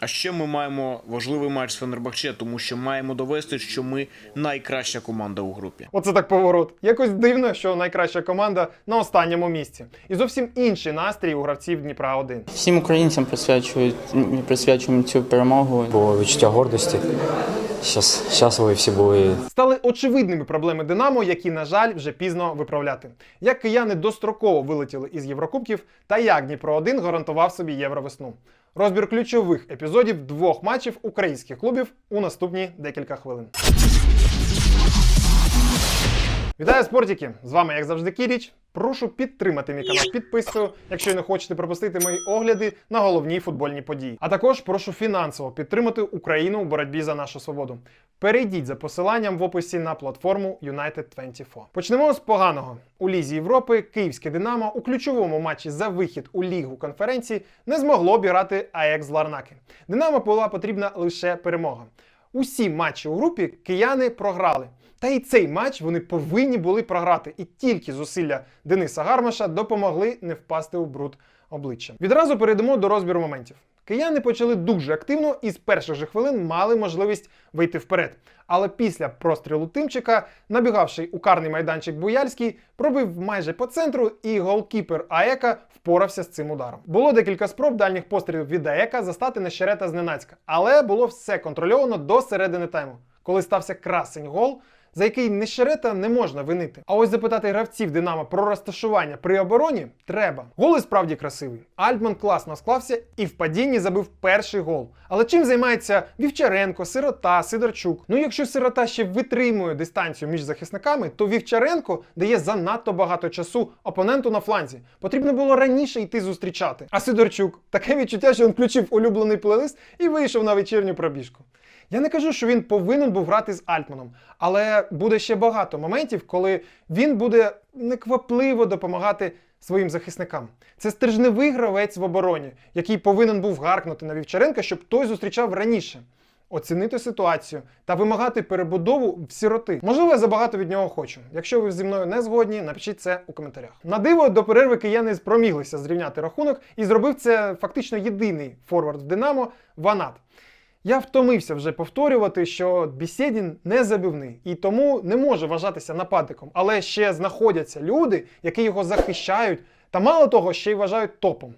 А ще ми маємо важливий матч з Фенербахче, тому що маємо довести, що ми найкраща команда у групі. Оце так поворот. Якось дивно, що найкраща команда на останньому місці. І зовсім інший настрій у гравців Дніпра 1 Всім українцям присвячують присвячуємо цю перемогу. Було відчуття гордості. Щас, щасливі всі були. Стали очевидними проблеми Динамо, які, на жаль, вже пізно виправляти. Як кияни достроково вилетіли із Єврокубків, та як Дніпро 1 гарантував собі євровесну. Розбір ключових епізодів двох матчів українських клубів у наступні декілька хвилин. Вітаю спортики! З вами, як завжди, Кіріч. Прошу підтримати мій канал підпискою, якщо не хочете пропустити мої огляди на головні футбольні події. А також прошу фінансово підтримати Україну у боротьбі за нашу свободу. Перейдіть за посиланням в описі на платформу United24. Почнемо з поганого. У Лізі Європи київське Динамо у ключовому матчі за вихід у лігу конференції не змогло обіграти АЕК з Ларнаки. Динамо була потрібна лише перемога. Усі матчі у групі кияни програли. Та і цей матч вони повинні були програти, і тільки зусилля Дениса Гармаша допомогли не впасти у бруд обличчя. Відразу перейдемо до розбіру моментів. Кияни почали дуже активно і з перших же хвилин мали можливість вийти вперед. Але після прострілу Тимчика, набігавший у карний майданчик Буяльський, пробив майже по центру, і голкіпер АЕКа впорався з цим ударом. Було декілька спроб дальніх пострілів від АЕКа застати Нещерета зненацька, але було все контрольовано до середини тайму, коли стався красень гол за який Нещерета не можна винити. А ось запитати гравців Динамо про розташування при обороні треба. Гол і справді красивий. Альтман класно склався і в падінні забив перший гол. Але чим займається Вівчаренко, Сирота, Сидорчук? Ну якщо Сирота ще витримує дистанцію між захисниками, то Вівчаренко дає занадто багато часу опоненту на фланзі. Потрібно було раніше йти зустрічати. А Сидорчук таке відчуття, що він включив улюблений плейлист і вийшов на вечірню пробіжку. Я не кажу, що він повинен був грати з Альтманом, але буде ще багато моментів, коли він буде неквапливо допомагати своїм захисникам. Це стержневий гравець в обороні, який повинен був гаркнути на Вівчаренка, щоб той зустрічав раніше. Оцінити ситуацію та вимагати перебудову в сіроти. Можливо, я забагато від нього хочу. Якщо ви зі мною не згодні, напишіть це у коментарях. На диво до перерви кияни спроміглися зрівняти рахунок і зробив це фактично єдиний форвард в Динамо Ванат. Я втомився вже повторювати, що Бісєдін не забивний і тому не може вважатися нападником, але ще знаходяться люди, які його захищають, та мало того, ще й вважають топом.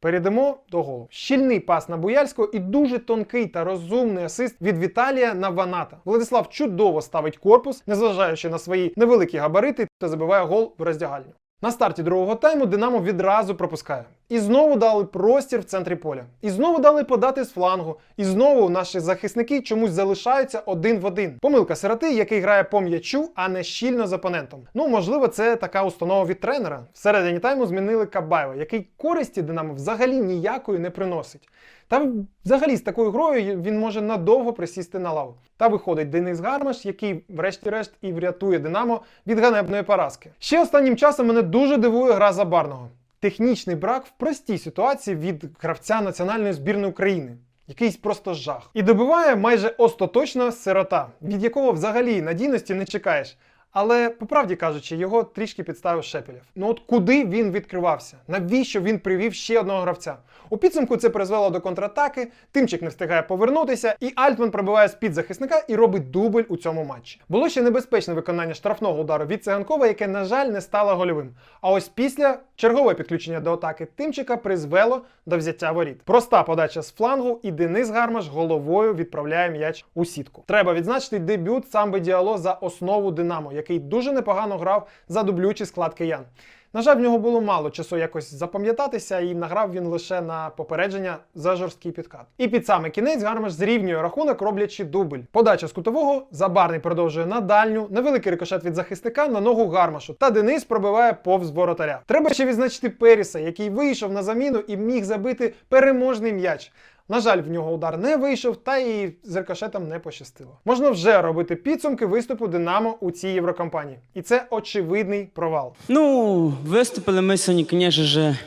Перейдемо до голу. Щільний пас на Буяльського і дуже тонкий та розумний асист від Віталія на Ваната. Владислав чудово ставить корпус, незважаючи на свої невеликі габарити, та забиває гол в роздягальню. На старті другого тайму Динамо відразу пропускає. І знову дали простір в центрі поля. І знову дали подати з флангу. І знову наші захисники чомусь залишаються один в один. Помилка сироти, який грає по м'ячу, а не щільно з опонентом. Ну, можливо, це така установа від тренера. Всередині тайму змінили Кабаєва, який користі Динамо взагалі ніякої не приносить. Та взагалі з такою грою він може надовго присісти на лаву. Та виходить Денис Гармаш, який, врешті-решт, і врятує Динамо від ганебної поразки. Ще останнім часом мене дуже дивує гра Забарного. Технічний брак в простій ситуації від гравця національної збірної України. Якийсь просто жах. І добиває майже остаточна сирота, від якого взагалі надійності не чекаєш. Але, по правді кажучи, його трішки підставив Шепелєв. Ну от куди він відкривався? Навіщо він привів ще одного гравця? У підсумку це призвело до контратаки, Тимчик не встигає повернутися, і Альтман пробиває з-під захисника і робить дубль у цьому матчі. Було ще небезпечне виконання штрафного удару від Циганкова, яке, на жаль, не стало гольовим. А ось після чергове підключення до атаки Тимчика призвело до взяття воріт. Проста подача з флангу, і Денис Гармаш головою відправляє м'яч у сітку. Треба відзначити дебют самби Діало за основу Динамо, який дуже непогано грав за дублючий склад киян. На жаль, в нього було мало часу якось запам'ятатися, і награв він лише на попередження за жорсткий підкат. І під саме кінець Гармаш зрівнює рахунок, роблячи дубль. Подача з кутового, Забарний продовжує на дальню, невеликий рикошет від захисника на ногу Гармашу. Та Денис пробиває повз воротаря. Треба ще відзначити Періса, який вийшов на заміну і міг забити переможний м'яч. На жаль, в нього удар не вийшов, та і з рикошетом не пощастило. Можна вже робити підсумки виступу Динамо у цій єврокомпанії. І це очевидний провал. Ну, виступили ми сьогодні, звісно же,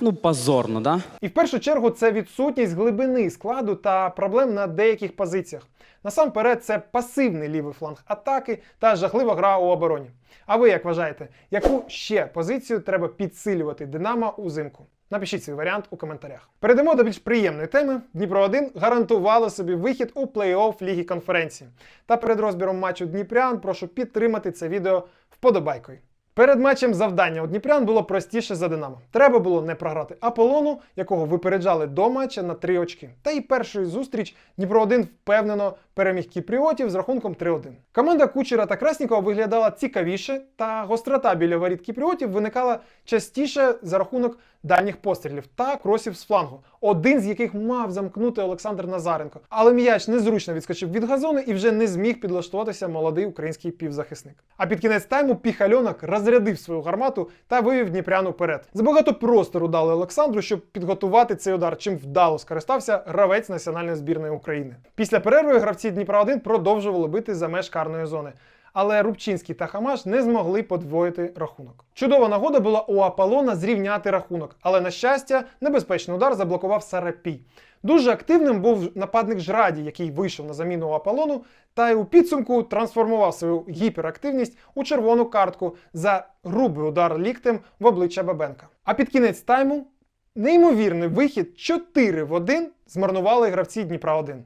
ну, позорно, да? І в першу чергу це відсутність глибини складу та проблем на деяких позиціях. Насамперед, це пасивний лівий фланг атаки та жахлива гра у обороні. А ви як вважаєте, яку ще позицію треба підсилювати Динамо узимку? Напишіть свій варіант у коментарях. Перейдемо до більш приємної теми. Дніпро 1 гарантувало собі вихід у плей-офф Ліги конференції. Та перед розбіром матчу Дніпрян прошу підтримати це відео вподобайкою. Перед матчем завдання у Дніпрян було простіше за Динамо. Треба було не програти Аполлону, якого випереджали до матча на три очки. Та й першою зустріч Дніпро 1 впевнено переміг кіпріотів з рахунком 3-1. Команда Кучера та Краснікова виглядала цікавіше, та гострота біля воріт кіпріотів виникала частіше за рахунок дальніх пострілів та кросів з флангу, один з яких мав замкнути Олександр Назаренко. Але м'яч незручно відскочив від газону і вже не зміг підлаштуватися молодий український півзахисник. А під кінець тайму Піхальонок розрядив свою гармату та вивів Дніпрян уперед. Забагато простору дали Олександру, щоб підготувати цей удар, чим вдало скористався гравець національної збірної України. Після перерви гравці Дніпра 1 продовжували бити за меж карної зони. Але Рубчинський та Хамаш не змогли подвоїти рахунок. Чудова нагода була у Аполлона зрівняти рахунок, але на щастя, небезпечний удар заблокував Сарапій. Дуже активним був нападник Жраді, який вийшов на заміну у Аполлону, та й у підсумку трансформував свою гіперактивність у червону картку за грубий удар ліктем в обличчя Бабенка. А під кінець тайму неймовірний вихід 4 в 1 змарнували гравці Дніпра 1.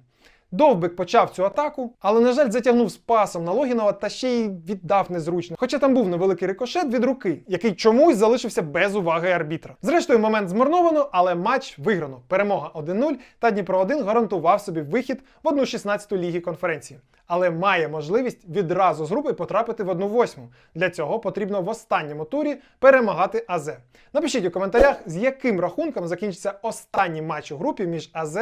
Довбик почав цю атаку, але, на жаль, затягнув з пасом на Логінова та ще й віддав незручно. Хоча там був невеликий рикошет від руки, який чомусь залишився без уваги арбітра. Зрештою, момент змарновано, але матч виграно. Перемога 1-0 та Дніпро 1 гарантував собі вихід в 1-16 ліги конференції. Але має можливість відразу з групи потрапити в 1-8. Для цього потрібно в останньому турі перемагати АЗ. Напишіть у коментарях, з яким рахунком закінчиться останній матч у групі між АЗ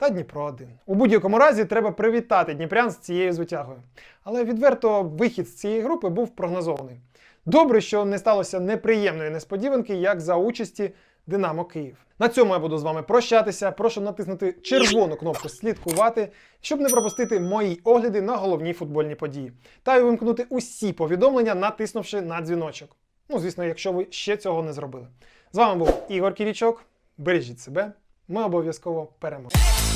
та Дніпро 1. У будь-якому разі треба привітати Дніпрян з цією звитягою. Але відверто вихід з цієї групи був прогнозований. Добре, що не сталося неприємної несподіванки, як за участі Динамо Київ. На цьому я буду з вами прощатися. Прошу натиснути червону кнопку слідкувати, щоб не пропустити мої огляди на головні футбольні події. Та й вимкнути усі повідомлення, натиснувши на дзвіночок. Ну, звісно, якщо ви ще цього не зробили. З вами був Ігор Кірічок. Бережіть себе. Ми обов'язково переможемо.